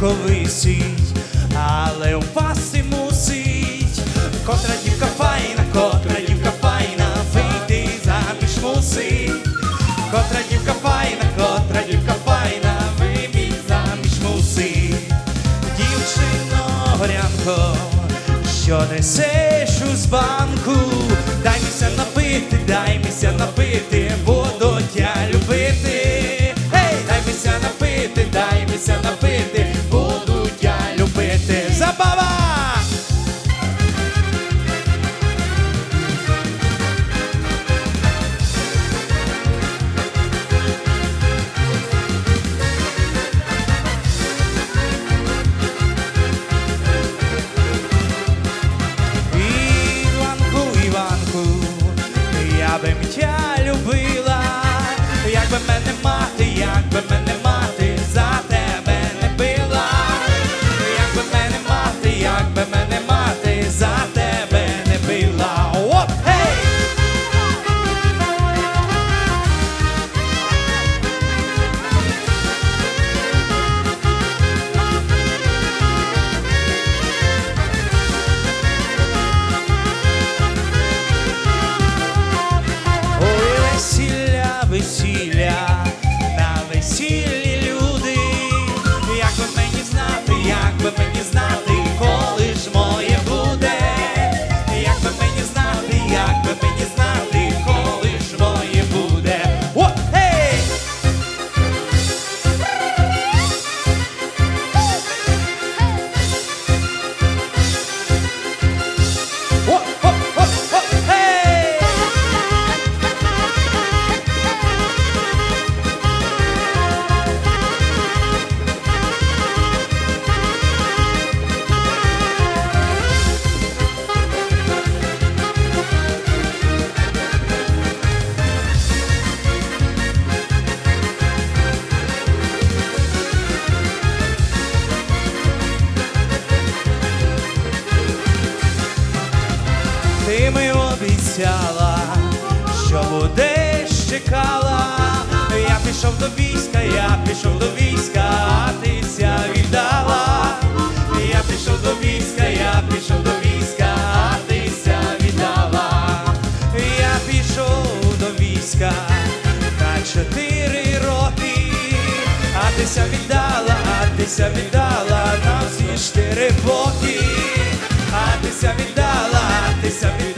колисіть, але у вас і мусить, котра дівка файна, котра дівка файна, вийти заміж мусить, котра дівка файна, котра дівка файна, вийти заміж мусить, дівчино горянко, що несеш у з банку, дай міся напити, дай міся напити. любила, якби мене мати. тися віддала, а тися віддала, на всі чотири боки, а тися віддала, а тися віддала.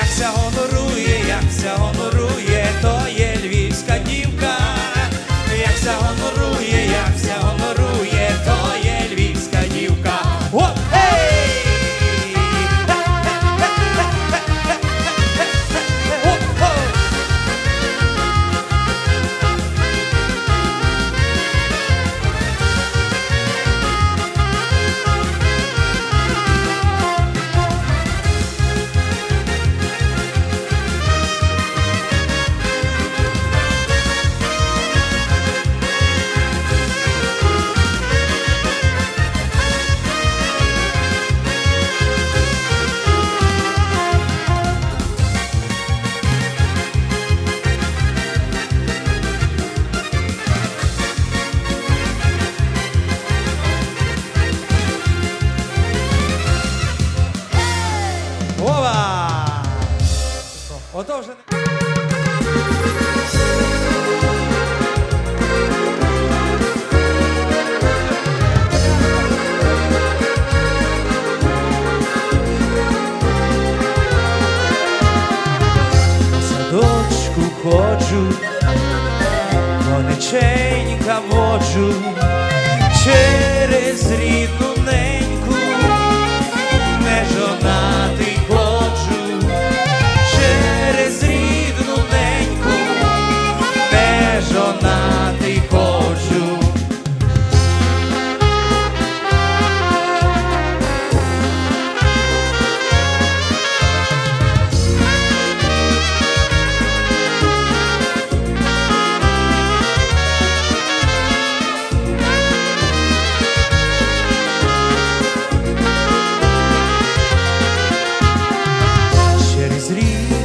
jak se Ото вже Садочку ходжу, конеченька воджу через рід.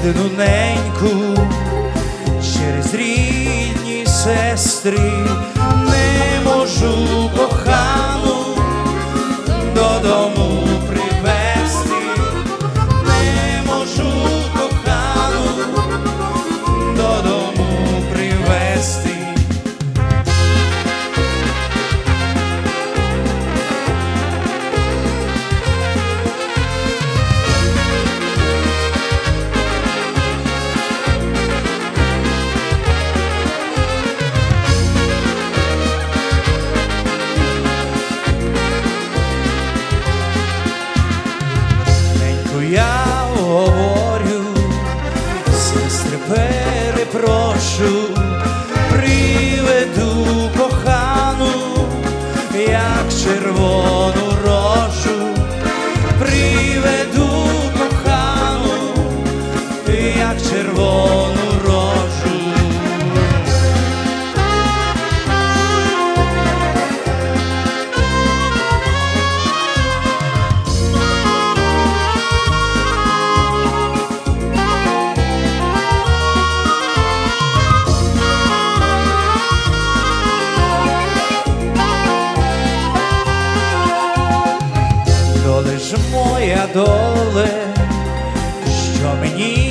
єдину неньку через рідні сестри. перепрошую. ж моя доле, що мені.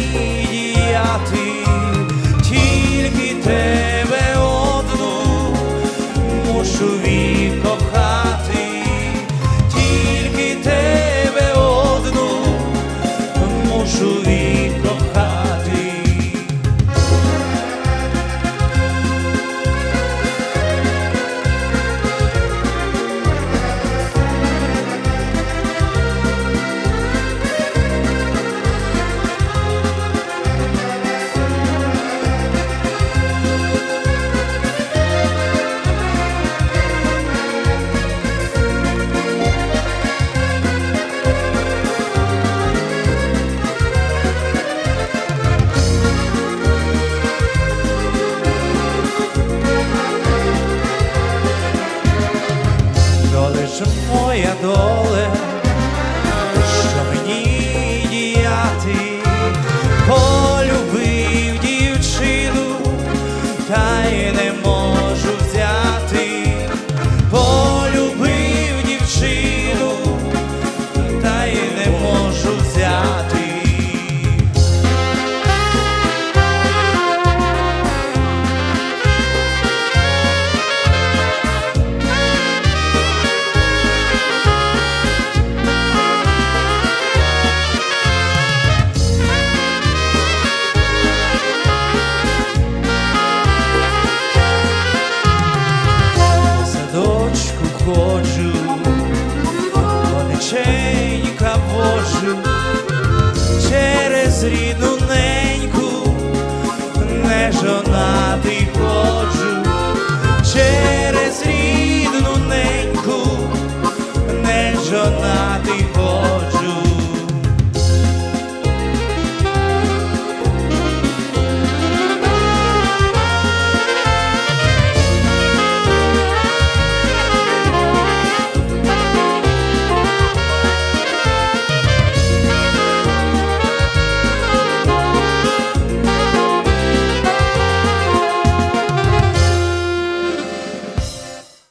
Іду не